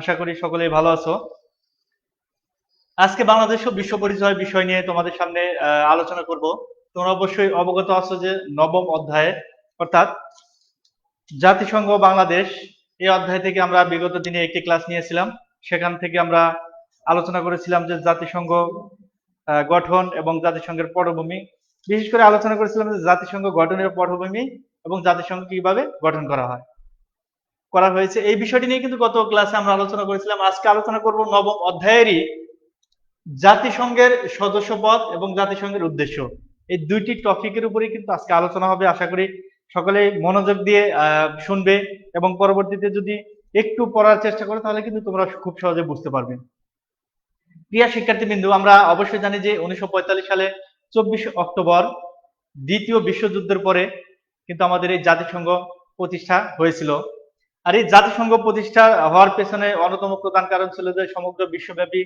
আশা করি সকলেই ভালো আছো। আজকে বাংলাদেশ ও বিশ্ব পরিচয় বিষয় নিয়ে তোমাদের সামনে আলোচনা করব। তোমরা অবশ্যই অবগত আছো যে নবম অধ্যায়ে, অর্থাৎ জাতিসংঘ বাংলাদেশ, এই অধ্যায় থেকে আমরা বিগত দিনে একটি ক্লাস নিয়েছিলাম। সেখান থেকে আমরা আলোচনা করেছিলাম যে জাতিসংঘ গঠন এবং জাতিসংঘের পটভূমি। বিশেষ করে আলোচনা করেছিলাম যে জাতিসংঘ গঠনের পটভূমি এবং জাতিসংঘ কীভাবে গঠন করা হয়। করা হয়েছে। এই বিষয়টি নিয়ে কিন্তু গত ক্লাসে আমরা আলোচনা করেছিলাম। আজকে আলোচনা করব নবম অধ্যায়েরই জাতিসংঘের সদস্যপদ এবং জাতিসংঘের উদ্দেশ্য। এই দুইটি টপিকের উপরেই কিন্তু আজকে আলোচনা হবে। আশা করি সকলে মনোযোগ দিয়ে শুনবে এবং পরবর্তীতে যদি একটু পড়ার চেষ্টা করো তাহলে কিন্তু তোমরা খুব সহজে বুঝতে পারবে। প্রিয় শিক্ষার্থী বিন্দু আমরা অবশ্যই জানি যে উনিশশো পঁয়তাল্লিশ সালে চব্বিশ অক্টোবর দ্বিতীয় বিশ্বযুদ্ধের পরে কিন্তু আমাদের এই জাতিসংঘ প্রতিষ্ঠা হয়েছিল। আর এই জাতিসংঘ প্রতিষ্ঠা হওয়ার পেছনে অন্যতম প্রধান কারণ ছিল যে সমগ্র বিশ্বব্যাপী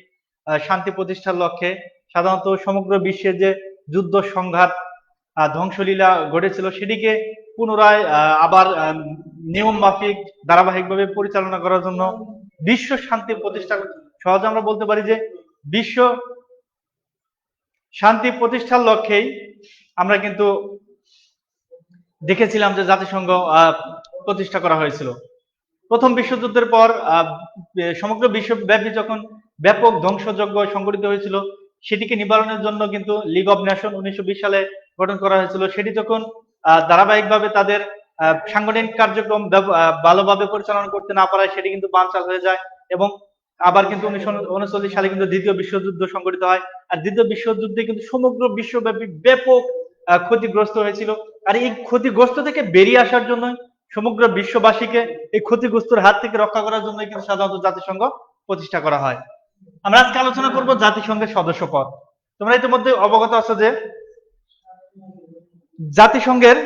শান্তি প্রতিষ্ঠার লক্ষ্যে সাধারণত সমগ্র বিশ্বে যে যুদ্ধ সংঘাত ধ্বংসলীলা ঘটেছিল সেটিকে পুনরায় আবার নিয়ম মাফিক ধারাবাহিকভাবে পরিচালনা করার জন্য বিশ্ব শান্তি প্রতিষ্ঠা সহজে আমরা বলতে পারি যে বিশ্ব শান্তি প্রতিষ্ঠার লক্ষ্যেই আমরা কিন্তু দেখেছিলাম যে জাতিসংঘ প্রতিষ্ঠা করা হয়েছিল। প্রথম বিশ্বযুদ্ধের পর সমগ্র বিশ্বব্যাপী যখন ব্যাপক ধ্বংসযজ্ঞ সংঘটিত হয়েছিল, সেটিকে নিবারণের জন্য কিন্তু লিগ অব নেশন উনিশশো সালে গঠন করা হয়েছিল। সেটি যখন ধারাবাহিকভাবে তাদের সাংগঠনিক কার্যক্রম ভালোভাবে পরিচালনা করতে না পারায় সেটি কিন্তু বানচাল হয়ে যায় এবং আবার কিন্তু উনিশশো উনচল্লিশ সালে কিন্তু দ্বিতীয় বিশ্বযুদ্ধ সংঘটিত হয়। আর দ্বিতীয় বিশ্বযুদ্ধে কিন্তু সমগ্র বিশ্বব্যাপী ব্যাপক ক্ষতিগ্রস্ত হয়েছিল। আর এই ক্ষতিগ্রস্ত থেকে বেরিয়ে আসার জন্য সমগ্র বিশ্ববাসীকে এই ক্ষতিগ্রস্তর হাত থেকে রক্ষা করার জন্য কিন্তু সাধারণত জাতিসংঘ প্রতিষ্ঠা করা হয়। আমরা আজকে আলোচনা করব জাতিসংঘের সদস্য পদ তোমরা ইতিমধ্যে অবগত আছো যে জাতিসংঘের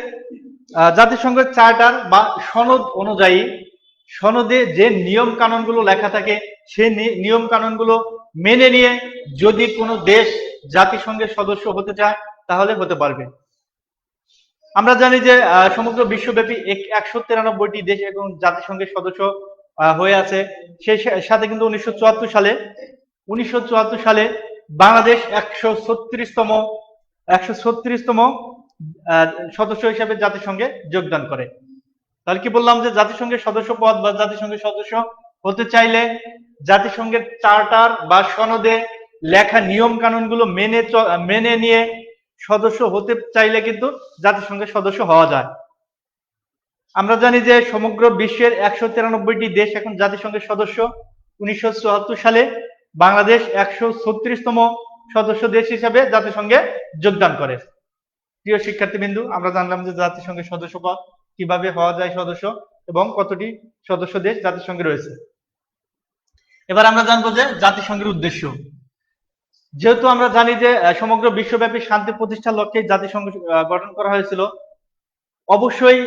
জাতিসংঘের চার্টার বা সনদ অনুযায়ী সনদে যে নিয়ম কানুনগুলো লেখা থাকে, সেই নিয়ম কানুনগুলো মেনে নিয়ে যদি কোনো দেশ জাতিসংঘের সদস্য হতে চায়, তাহলে হতে পারবে। আমরা জানি যে সমগ্র বিশ্বব্যাপী একশো তিরানব্বইটি দেশ এবং জাতিসংঘের সদস্য হয়ে আছে। সেই সাথে কিন্তু উনিশশো চুয়াত্তর সালে, উনিশশো চুয়াত্তর সালে বাংলাদেশ একশো ছত্রিশতম একশো ছত্রিশতম সদস্য হিসেবে জাতিসংঘে যোগদান করে। তাহলে কি বললাম যে, জাতিসংঘের সদস্য পদ বা জাতিসংঘের সদস্য হতে চাইলে জাতিসংঘের চার্টার বা সনদে লেখা নিয়ম কানুনগুলো মেনে চ- মেনে নিয়ে সদস্য হতে চাইলে কিন্তু জাতিসংঘের সদস্য হওয়া যায়। আমরা জানি যে সমগ্র বিশ্বের একশো তিরানব্বইটি দেশ এখন জাতিসংঘের সদস্য। উনিশশো চুয়াত্তর সালে বাংলাদেশ একশো ছত্রিশতম সদস্য দেশ হিসেবে জাতিসংঘে যোগদান করে। প্রিয় শিক্ষার্থীবৃন্দু, আমরা জানলাম যে জাতিসংঘের সদস্য পদ কীভাবে হওয়া যায় সদস্য এবং কতটি সদস্য দেশ জাতিসংঘে রয়েছে। এবার আমরা জানব যে জাতিসংঘের উদ্দেশ্য। যেহেতু আমরা জানি যে সমগ্র বিশ্বব্যাপী শান্তি প্রতিষ্ঠার লক্ষ্যে জাতিসংঘ গঠন করা হয়েছিল, অবশ্যই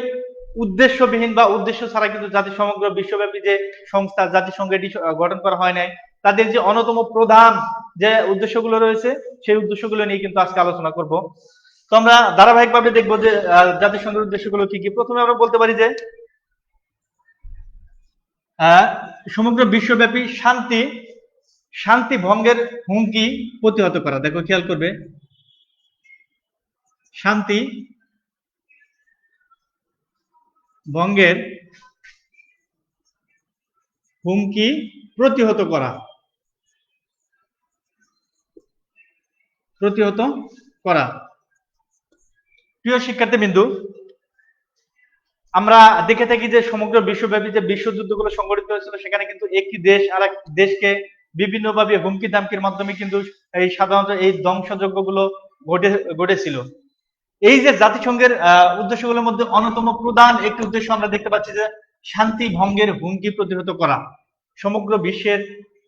উদ্দেশ্যবিহীন বা উদ্দেশ্য ছাড়া কিন্তু জাতি সমগ্র বিশ্বব্যাপী যে সংস্থা জাতিসংঘ এটি গঠন করা হয় নাই। তাদের যে অন্যতম প্রধান যে উদ্দেশ্যগুলো রয়েছে, সেই উদ্দেশ্যগুলো নিয়ে কিন্তু আজকে আলোচনা করব। তো আমরা ধারাবাহিকভাবে দেখব যে জাতিসংঘের উদ্দেশ্যগুলো কি কি। প্রথমে আমরা বলতে পারি যে সমগ্র বিশ্বব্যাপী শান্তি শান্তি ভঙ্গের হুমকি প্রতিহত করা। দেখো, খেয়াল করবে। শান্তি ভঙ্গের হুমকি প্রতিহত করা। প্রতিহত করা। প্রিয় শিক্ষার্থী বিন্দু আমরা দেখে থাকি যে সমগ্র বিশ্বব্যাপী যে বিশ্বযুদ্ধগুলো সংঘটিত হয়েছিল, সেখানে কিন্তু একটি দেশ আর দেশকে বিভিন্নভাবে হুমকি দামকির মাধ্যমে কিন্তু এই সাধারণত এই ধ্বংসযজ্ঞগুলো ঘটে, ঘটেছিল। এই যে জাতিসংঘের উদ্দেশ্যগুলোর মধ্যে অন্যতম প্রধান একটি উদ্দেশ্য আমরা দেখতে পাচ্ছি যে শান্তি ভঙ্গের হুমকি প্রতিহত করা। সমগ্র বিশ্বের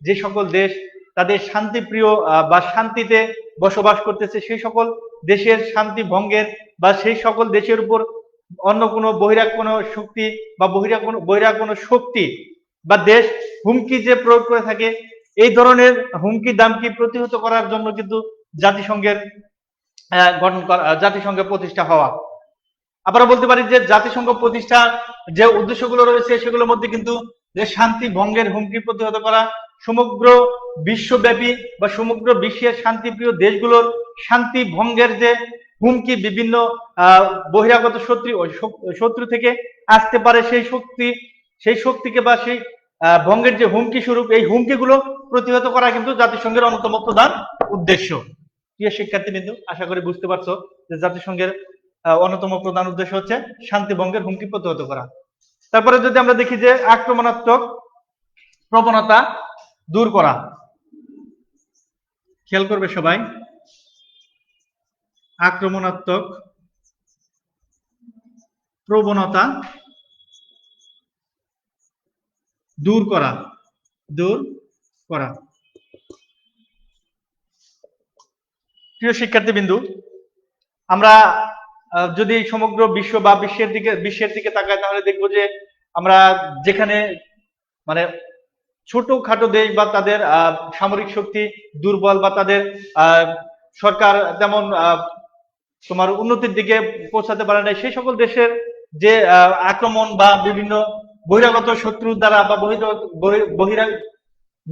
যে সকল দেশ তাদের শান্তিপ্রিয় বা শান্তিতে বসবাস করতেছে, সেই সকল দেশের শান্তি ভঙ্গের বা সেই সকল দেশের উপর অন্য কোনো বহিরাগ কোনো শক্তি বা বহিরা কোনো, বহিরাগ কোনো শক্তি বা দেশ হুমকি যে প্রয়োগ করে থাকে এই ধরনের হুমকি দামকি প্রতিহত করার জন্য কিন্তু জাতিসংঘের গঠন করা জাতিসংঘের প্রতিষ্ঠা হওয়া। আবার বলতে পারি যে জাতিসংঘ প্রতিষ্ঠা যে উদ্দেশ্যগুলো রয়েছে, সেগুলোর মধ্যে কিন্তু যে শান্তি ভঙ্গের হুমকি প্রতিহত করা, সমগ্র বিশ্বব্যাপী বা সমগ্র বিশ্বের শান্তিপ্রিয় দেশগুলোর শান্তি ভঙ্গের যে হুমকি বিভিন্ন বহিরাগত শত্রু শত্রু থেকে আসতে পারে সেই শক্তি, সেই শক্তিকে বা সেই ভঙ্গের যে হুমকি স্বরূপ, এই হুমকিগুলো প্রতিহত করা কিন্তু জাতিসংঘের অন্যতম প্রধান উদ্দেশ্য। প্রিয় শিক্ষার্থীবৃন্দ, আশা করি বুঝতে পারছ যে জাতিসংঘের অন্যতম প্রধান উদ্দেশ্য হচ্ছে শান্তি ভঙ্গের হুমকি প্রতিহত করা। তারপরে যদি আমরা দেখি যে আক্রমণাত্মক প্রবণতা দূর করা। খেয়াল করবে সবাই। আক্রমণাত্মক প্রবণতা দূর করা দূর করা। প্রিয় শিক্ষার্থীবৃন্দু, আমরা যদি সমগ্র বিশ্ব বা বিশ্বের দিকে বিশ্বের দিকে তাকাই, তাহলে দেখব যে আমরা যেখানে মানে ছোটখাটো দেশ বা তাদের সামরিক শক্তি দুর্বল বা তাদের সরকার তেমন তোমার উন্নতির দিকে পৌঁছাতে পারে না সেই সকল দেশের যে আক্রমণ বা বিভিন্ন বহিরাগত শত্রুর দ্বারা বা বহিরাগত বহি-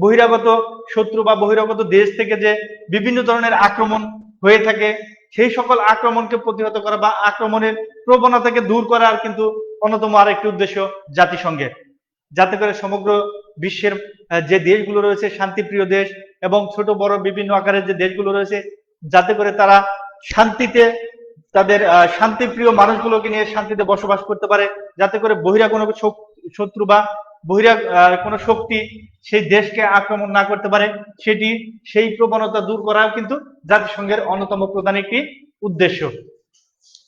বহিরাগত শত্রু বা বহিরাগত দেশ থেকে যে বিভিন্ন ধরনের আক্রমণ হয়ে থাকে, সেই সকল আক্রমণকে প্রতিহত করা বা আক্রমণের প্রবণতাকে দূর করার কিন্তু অন্যতম আরেকটি উদ্দেশ্য জাতিসংঘের। যাতে করে সমগ্র বিশ্বের যে দেশগুলো রয়েছে, শান্তিপ্রিয় দেশ এবং ছোট, বড়, বিভিন্ন আকারের যে দেশগুলো রয়েছে, যাতে করে তারা শান্তিতে তাদের শান্তিপ্রিয় মানুষগুলোকে নিয়ে শান্তিতে বসবাস করতে পারে, যাতে করে বহিরা কোনো শক- শত্রু বা বহিরা কোনো শক্তি সেই দেশকে আক্রমণ না করতে পারে, সেটি সেই প্রবণতা দূর করা কিন্তু জাতিসংঘের অন্যতম প্রধান একটি উদ্দেশ্য।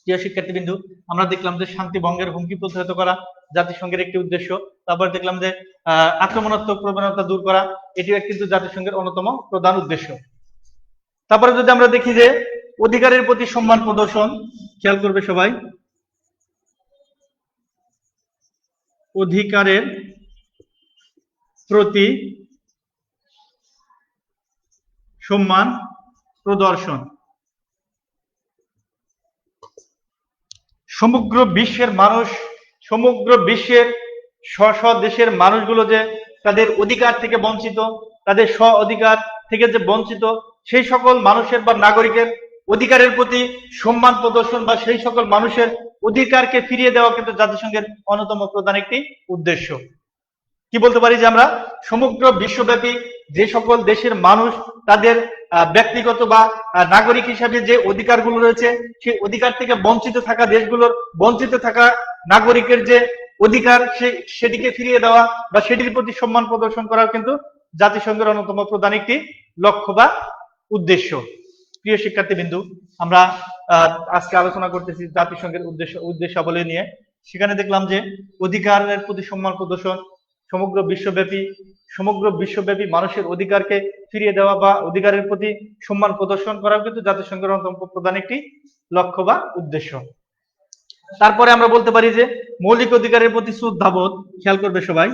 প্রিয় শিক্ষার্থীবৃন্দু, আমরা দেখলাম যে শান্তি ভঙ্গের হুমকি প্রতিহত করা জাতিসংঘের একটি উদ্দেশ্য। তারপর দেখলাম যে আক্রমণাত্মক প্রবণতা দূর করা, এটিও কিন্তু জাতিসংঘের অন্যতম প্রধান উদ্দেশ্য। তারপরে যদি আমরা দেখি যে, অধিকারের প্রতি সম্মান প্রদর্শন, খেয়াল করবে সবাই অধিকারের প্রতি সম্মান প্রদর্শন। সমগ্র বিশ্বের মানুষ, সমগ্র বিশ্বের স্ব স্ব দেশের মানুষগুলো যে তাদের অধিকার থেকে বঞ্চিত, তাদের স্ব অধিকার থেকে যে বঞ্চিত, সেই সকল মানুষের বা নাগরিকের অধিকারের প্রতি সম্মান প্রদর্শন বা সেই সকল মানুষের অধিকারকে ফিরিয়ে দেওয়া কিন্তু জাতিসংঘের অন্যতম প্রধান একটি উদ্দেশ্য। কি বলতে পারি যে আমরা? সমগ্র বিশ্বব্যাপী যে সকল দেশের মানুষ তাদের ব্যক্তিগত বা নাগরিক হিসাবে যে অধিকারগুলো রয়েছে, সেই অধিকার থেকে বঞ্চিত থাকা দেশগুলোর, বঞ্চিত থাকা নাগরিকের যে অধিকার, সে, সেটিকে ফিরিয়ে দেওয়া বা সেটির প্রতি সম্মান প্রদর্শন করা কিন্তু জাতিসংঘের অন্যতম প্রধান একটি লক্ষ্য বা উদ্দেশ্য। প্রিয় শিক্ষার্থীবৃন্দু, আমরা আজকে আলোচনা করতেছি জাতিসংঘের উদ্দেশ্য, উদ্দেশ্যাবলী নিয়ে। সেখানে দেখলাম যে অধিকারের প্রতি সম্মান প্রদর্শন, সমগ্র বিশ্বব্যাপী সমগ্র বিশ্বব্যাপী মানুষের অধিকারকে ফিরিয়ে দেওয়া বা অধিকারের প্রতি সম্মান প্রদর্শন করা কিন্তু জাতিসংঘের অন্যতম প্রধান একটি লক্ষ্য বা উদ্দেশ্য। তারপরে আমরা বলতে পারি যে মৌলিক অধিকারের প্রতি শ্রদ্ধাবোধ, খেয়াল করবে সবাই।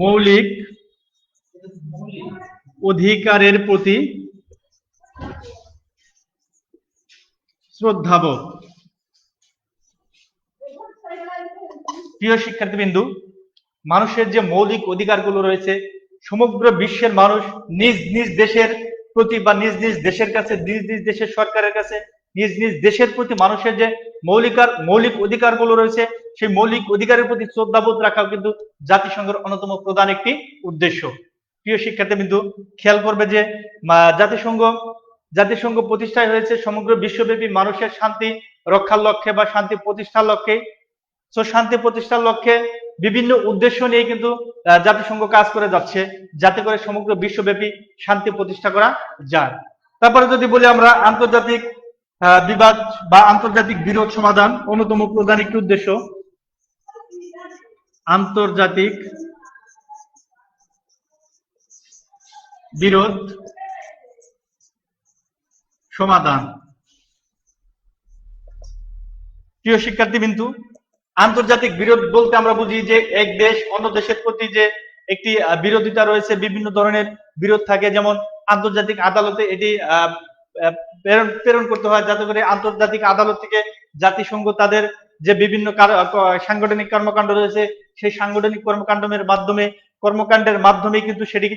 মৌলিক অধিকারের প্রতি শ্রদ্ধাবোধ। প্রিয় শিক্ষার্থীবৃন্দু, মানুষের যে মৌলিক অধিকারগুলো রয়েছে, সমগ্র বিশ্বের মানুষ নিজ নিজ দেশের প্রতি বা নিজ নিজ দেশের কাছে, নিজ নিজ দেশের সরকারের কাছে, নিজ নিজ দেশের প্রতি মানুষের যে মৌলিকার মৌলিক অধিকারগুলো রয়েছে, সেই মৌলিক অধিকারের প্রতি শ্রদ্ধাবোধ রাখাও কিন্তু জাতিসংঘের অন্যতম প্রধান একটি উদ্দেশ্য। প্রিয় শিক্ষার্থীবৃন্দু, খেয়াল করবে যে জাতিসংঘ জাতিসংঘ প্রতিষ্ঠায় হয়েছে সমগ্র বিশ্বব্যাপী মানুষের শান্তি রক্ষার লক্ষ্যে বা শান্তি প্রতিষ্ঠার লক্ষ্যে। তো শান্তি প্রতিষ্ঠার লক্ষ্যে বিভিন্ন উদ্দেশ্য নিয়ে কিন্তু জাতিসংঘ কাজ করে যাচ্ছে, যাতে করে সমগ্র বিশ্বব্যাপী শান্তি প্রতিষ্ঠা করা যায়। তারপরে যদি বলি আমরা, আন্তর্জাতিক বিবাদ বা আন্তর্জাতিক বিরোধ সমাধান অন্যতম প্রধান একটি উদ্দেশ্য। আন্তর্জাতিক বিরোধ, সমাধান। প্রিয় শিক্ষার্থী বিন্দু আন্তর্জাতিক বিরোধ বলতে আমরা বুঝি যে এক দেশ অন্য দেশের প্রতি যে একটি বিরোধিতা রয়েছে, বিভিন্ন ধরনের বিরোধ থাকে। যেমন আন্তর্জাতিক আদালতে এটি প্রেরণ করতে হয়। যাতে করে আন্তর্জাতিক আদালত থেকে জাতিসংঘ তাদের যে বিভিন্ন সাংগঠনিক কর্মকাণ্ড রয়েছে, সেই সাংগঠনিক কর্মকাণ্ডের মাধ্যমে কর্মকাণ্ডের মাধ্যমে কিন্তু সেটি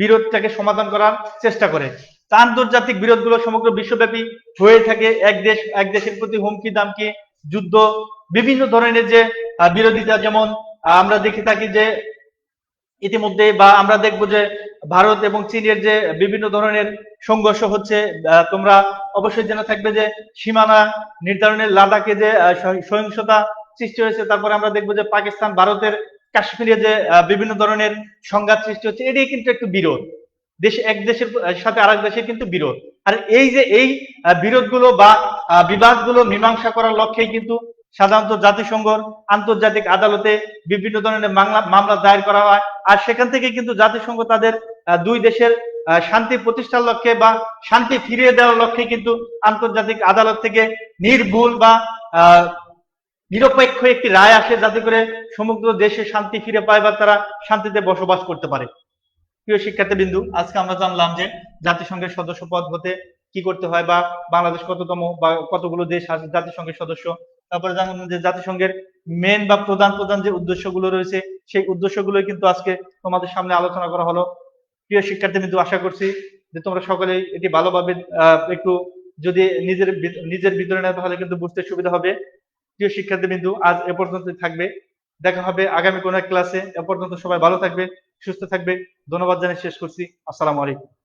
বিরোধটাকে সমাধান করার চেষ্টা করে। আন্তর্জাতিক বিরোধগুলো সমগ্র বিশ্বব্যাপী হয়ে থাকে। এক দেশ, এক দেশের প্রতি হুমকি, দামকি, যুদ্ধ, বিভিন্ন ধরনের যে বিরোধিতা যেমন আমরা দেখে থাকি যে, ইতিমধ্যে বা আমরা দেখব যে, ভারত এবং চীনের যে, বিভিন্ন ধরনের সংঘর্ষ হচ্ছে তোমরা অবশ্যই জেনে থাকবে যে, সীমানা নির্ধারণের লাদাখে যে সহিংসতা সৃষ্টি হয়েছে, তারপরে আমরা দেখব যে, পাকিস্তান, ভারতের কাশ্মীরে যে বিভিন্ন ধরনের সংঘাত সৃষ্টি হচ্ছে, এটাই কিন্তু একটু বিরোধ। দেশ, এক দেশের সাথে আরেক দেশের কিন্তু বিরোধ। আর এই যে, এই বিরোধগুলো বা বিবাদগুলো মীমাংসা করার লক্ষ্যেই কিন্তু সাধারণত জাতিসংঘ আন্তর্জাতিক আদালতে বিভিন্ন ধরনের মামলা দায়ের করা হয়। আর সেখান থেকে কিন্তু জাতিসংঘ তাদের দুই দেশের শান্তি প্রতিষ্ঠার লক্ষ্যে বা শান্তি ফিরিয়ে দেওয়ার লক্ষ্যে কিন্তু আন্তর্জাতিক আদালত থেকে নির্ভুল বা নিরপেক্ষ একটি রায় আসে যাতে করে সমগ্র দেশে শান্তি ফিরে পায় বা তারা শান্তিতে বসবাস করতে পারে। প্রিয় শিক্ষার্থী বিন্দু আজকে আমরা জানলাম যে জাতিসংঘের সদস্য পদ হতে কি করতে হয় বা বাংলাদেশ কততম বা কতগুলো দেশ আছে জাতিসংঘের সদস্য। তারপরে জানলাম যে জাতিসংঘের মেন বা প্রধান প্রধান যে উদ্দেশ্যগুলো রয়েছে, সেই উদ্দেশ্যগুলো কিন্তু আজকে তোমাদের সামনে আলোচনা করা হলো। প্রিয় শিক্ষার্থী বিন্দু আশা করছি যে তোমরা সকলেই এটি ভালোভাবে একটু যদি নিজের নিজের ভিতরে নেয় তাহলে কিন্তু বুঝতে সুবিধা হবে। প্রিয় শিক্ষার্থী বিন্দু আজ এ পর্যন্ত থাকবে। দেখা হবে আগামী কোন এক ক্লাসে। এ পর্যন্ত সবাই ভালো থাকবে, সুস্থ থাকবে। ধন্যবাদ জানিয়ে শেষ করছি। আসসালামু আলাইকুম।